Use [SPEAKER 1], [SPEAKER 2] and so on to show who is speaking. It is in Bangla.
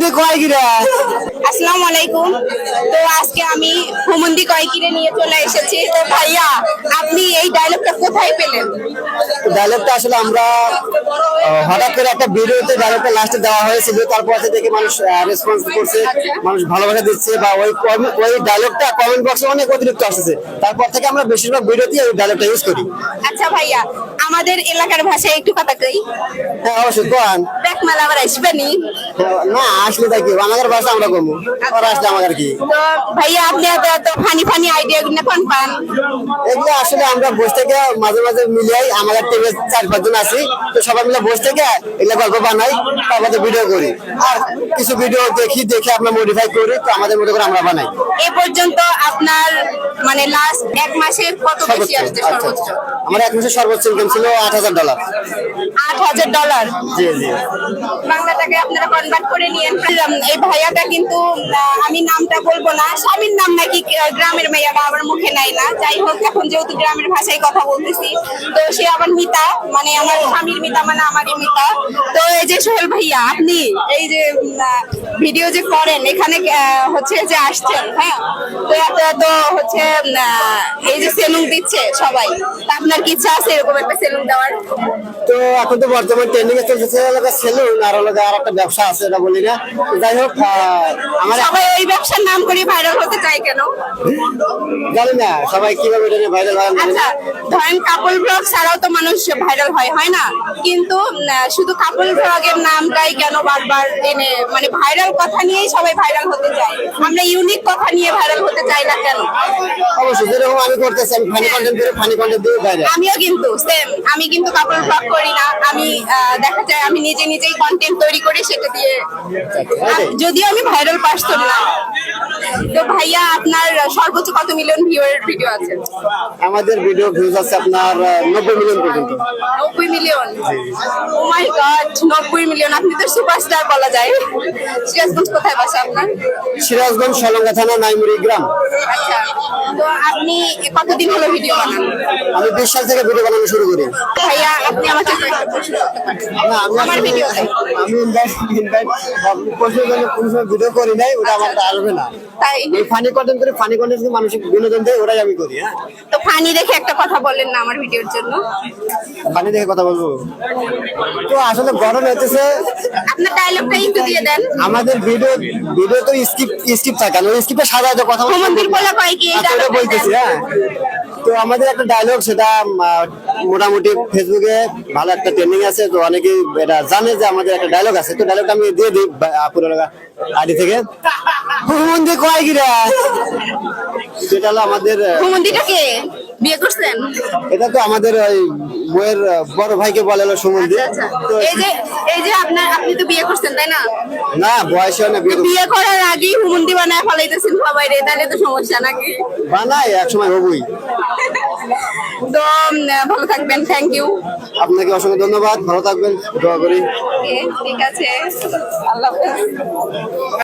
[SPEAKER 1] হুমন্দি কয়গিরা
[SPEAKER 2] আসসালামু আলাইকুম। তো আজকে আমি হুমন্দি কয়গিরা নিয়ে চলে এসেছি। তো ভাইয়া, আপনি এই ডায়লগটা কোথায় পেলেন?
[SPEAKER 1] ডায়লগটা আসলে আমরা হঠাৎ করে একটা ভিডিওতে ডায়লগটা লাস্টে দেওয়া হয়েছিল তারপর থেকে দেখে মানুষ রেসপন্স করছে মানুষ ভালোবাসা দিচ্ছে বা ওই ওই ডায়লগটা কমেন্ট বক্সে অনেক অতিরিক্ত আসছে তারপর থেকে আমরা বেশিরভাগ ভিডিওতে ওই ডায়লগটা ইউজ করি।
[SPEAKER 2] আচ্ছা ভাইয়া আমাদের এলাকার ভাষায় একটু কথা কই?
[SPEAKER 1] হ্যাঁ অবশ্যই কোন
[SPEAKER 2] দেখ মালা আবার আসবেনি
[SPEAKER 1] না? আসলে কি আমাদের ভাষা আমরা কমু ওরা আসলে আমাদের কি?
[SPEAKER 2] তো ভাইয়া আপনি এত এত ফানি ফানি আইডিয়া গুলো কোন পান?
[SPEAKER 1] এগুলো আসলে আমরা বসে থেকে মাঝে মাঝে মিলিয়ে আমাদের চার পাঁচজন আছি তো সবাই মিলে বসে থেকে এগুলো গল্প বানাই তারপরে ভিডিও করি। আর কিছু ভিডিও দেখি দেখে আমরা মডিফাই করি তো আমাদের মতো করে আমরা বানাই।
[SPEAKER 2] এ পর্যন্ত আপনার মানে লাস্ট এক মাসে কত বেশি আসছে
[SPEAKER 1] আচ্ছা
[SPEAKER 2] সর্বোচ্চ?
[SPEAKER 1] আমার এক মাসের সর্বোচ্চ ইনকাম ছিল আট হাজার ডলার
[SPEAKER 2] আট হাজার ডলার
[SPEAKER 1] জি জি।
[SPEAKER 2] বাংলাটাকে আপনারা কনভার্ট করে নিয়েন। এই ভাইয়াটা কিন্তু আমি নামটা বলব না স্বামীর নাম নাকি গ্রামের মেয়েরা আবার মুখে নেয় না। যাই হোক এখন যেহেতু গ্রামের ভাষায় কথা বলতেছি তো সে আবার মিতা মানে আমার স্বামীর মিতা মানে আমারই মিতা। তো এই যে সোহেল ভাইয়া, আপনি এই যে ভিডিও যে করেন এখানে হচ্ছে যে আসছেন হ্যাঁ? তো এত এত হচ্ছে এই যে সেলুন দিচ্ছে সবাই আপনার কি ইচ্ছা আছে এরকম একটা সেলুন দেওয়ার?
[SPEAKER 1] তো এখন তো বর্তমান ট্রেন্ডিং এ সেলুন আর এলাকা আর একটা ব্যবসা আছে এটা বলি না। যাই হোক আমার
[SPEAKER 2] সবাই ওই ব্যবসার নাম করে ভাইরাল হতে চায় কেন?
[SPEAKER 1] জানি না সবাই কীভাবে এটা ভাইরাল হয়
[SPEAKER 2] আচ্ছা ধরেন কাপল ব্লগ ছাড়াও তো মানুষ ভাইরাল হয় হয় না? কিন্তু শুধু কাপল ব্লগের নামটাই কেন বারবার এনে মানে ভাইরাল কথা নিয়েই সবাই ভাইরাল হতে চায়। আমরা ইউনিক কথা নিয়ে ভাইরাল হতে চাই না কেন?
[SPEAKER 1] অবশ্যই যেরকম আমি করতেছি আমি ফানি কন্টেন্ট করে ফানি কন্টেন্ট দিয়ে বাইরে
[SPEAKER 2] আমিও কিন্তু সেম আমি কিন্তু কাপল ব্লগ করি না। আমি দেখা যায় আমি নিজে নিজেই কন্টেন্ট তৈরি করে সেটা দিয়ে যদিও আমি ভাইরাল পারসন না। তো ভাইয়া আপনার সর্বোচ্চ কত মিলিয়ন ভিউয়ের ভিডিও আছে?
[SPEAKER 1] আমাদের ভিডিও ভিউজ আছে আপনার নব্বই মিলিয়ন পর্যন্ত।
[SPEAKER 2] নব্বই মিলিয়ন ও মাই গড নব্বই মিলিয়ন আপনি তো সুপারস্টার বলা যায়। সিরাজগঞ্জ কোথায় বাসা আপনার?
[SPEAKER 1] সিরাজগঞ্জ সলঙ্গা থানা নাইমুরি গ্রাম।
[SPEAKER 2] আচ্ছা তো আপনি কতদিন হলো ভিডিও বানান?
[SPEAKER 1] আমি বিশ সাল থেকে ভিডিও বানানো শুরু করি।
[SPEAKER 2] ভাইয়া আপনি আমাকে আমার
[SPEAKER 1] আসলে-
[SPEAKER 2] ভিডিও
[SPEAKER 1] আমি ইনভাইট ইনভাইট প্রশ্নের জন্য কোনো সময় ভিডিও করি নাই ওটা আমার আসবে না।
[SPEAKER 2] তাই?
[SPEAKER 1] এই ফানি কন্টেন্ট করে ফানি কন্টেন্ট মানুষ বিনোদন দেয় ওটাই আমি করি হ্যাঁ।
[SPEAKER 2] তো ফানি দেখে একটা কথা বলেন না আমার ভিডিওর জন্য।
[SPEAKER 1] ফানি দেখে কথা বলব? তো আসলে গরম হইতেছে।
[SPEAKER 2] আপনার ডায়লগটা একটু দিয়ে দেন।
[SPEAKER 1] আমাদের ভিডিও ভিডিও তো স্কিপ স্কিপ থাকে আর স্কিপে সাদা কথা বলতে
[SPEAKER 2] মন্দির বলে কয় কি
[SPEAKER 1] আচ্ছা, বলতেছি হ্যাঁ। তো আমাদের একটা ডায়লগ সেটা মোটামুটি ফেসবুকে ভালো একটা ট্রেন্ডিং আছে তো অনেকেই এটা জানে যে আমাদের একটা ডায়লগ আছে। তো ডায়লগটা আমি দিয়ে দিই আপুর আইডি থেকে। হুমন্দি কয় গিরা? যেটা হলো আমাদের
[SPEAKER 2] বিয়ে করছেন?
[SPEAKER 1] এটা তো আমাদের ওই বইয়ের বড় ভাইকে বলে হলো সুমন্দি।
[SPEAKER 2] আচ্ছা আচ্ছা।
[SPEAKER 1] তো
[SPEAKER 2] এই যে এই যে আপনার আপনি তো বিয়ে করছেন তাই না?
[SPEAKER 1] না বয়স হয় না বিয়ে
[SPEAKER 2] করার আগেই হুমন্দি বানায় ফলাইতেছেন সবাই রে তাহলে তো সমস্যা নাকি?
[SPEAKER 1] বানাই এক সময় হবই।
[SPEAKER 2] তো ভালো থাকবেন থ্যাংক ইউ
[SPEAKER 1] আপনাকে অসংখ্য ধন্যবাদ ভালো থাকবেন দোয়া করি।
[SPEAKER 2] ঠিক আছে আল্লাহ হাফেজ।